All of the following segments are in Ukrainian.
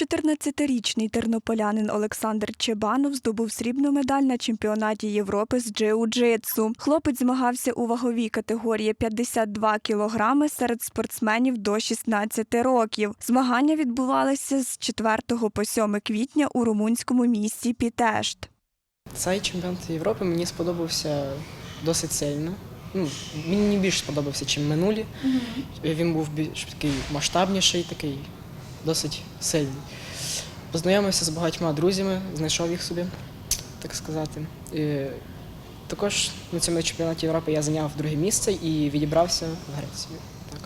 14-річний тернополянин Олександр Чебанов здобув срібну медаль на чемпіонаті Європи з джиу-джитсу. Хлопець змагався у ваговій категорії 52 кілограми серед спортсменів до 16 років. Змагання відбувалися з 4 по 7 квітня у румунському місті Пітешт. Цей чемпіонат Європи мені сподобався досить сильно. Ну, мені більше сподобався, ніж минулі. Він був більш такий масштабніший, такий досить сильний. Познайомився з багатьма друзями, знайшов їх собі, так сказати. І також на цьому чемпіонаті Європи я зайняв друге місце і відібрався в Грецію. Так.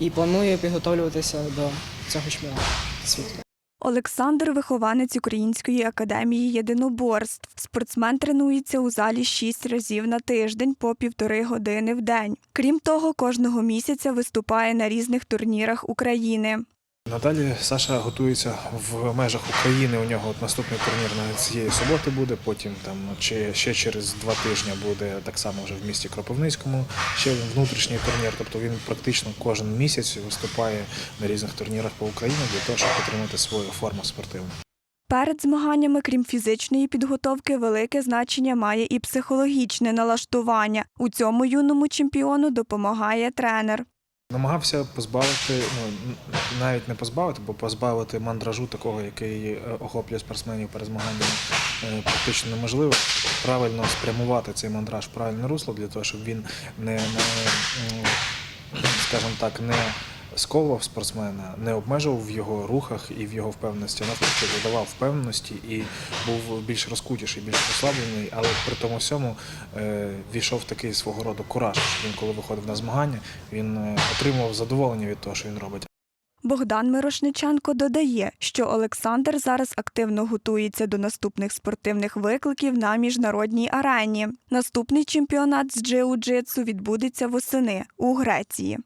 І планую підготовлюватися до цього чемпіонату світу. Олександр вихованець Української академії єдиноборств. Спортсмен тренується у залі шість разів на тиждень по півтори години в день. Крім того, кожного місяця виступає на різних турнірах України. Надалі Саша готується в межах України. У нього от наступний турнір на цієї суботи буде. Потім там чи ще через два тижні буде так само вже в місті Кропивницькому. Ще внутрішній турнір. Тобто він практично кожен місяць виступає на різних турнірах по Україні для того, щоб отримати свою форму спортивну. Перед змаганнями, крім фізичної підготовки, велике значення має і психологічне налаштування. У цьому юному чемпіону допомагає тренер. Намагався позбавити, ну навіть не позбавити, бо позбавити мандражу такого, який е, охоплює спортсменів перед змаганнями, е, практично неможливо. Правильно спрямувати цей мандраж в правильне русло для того, щоб він не, не скажімо так, не сковував спортсмена, не обмежував в його рухах і в його впевненості, навпаки додавав впевненості і був більш розкутіший, більш розслаблений, але при тому всьому е, війшов такий свого роду кураж. Він коли виходив на змагання, він е, отримував задоволення від того, що він робить. Богдан Мирошниченко додає, що Олександр зараз активно готується до наступних спортивних викликів на міжнародній арені. Наступний чемпіонат з джиу-джитсу відбудеться восени у Греції.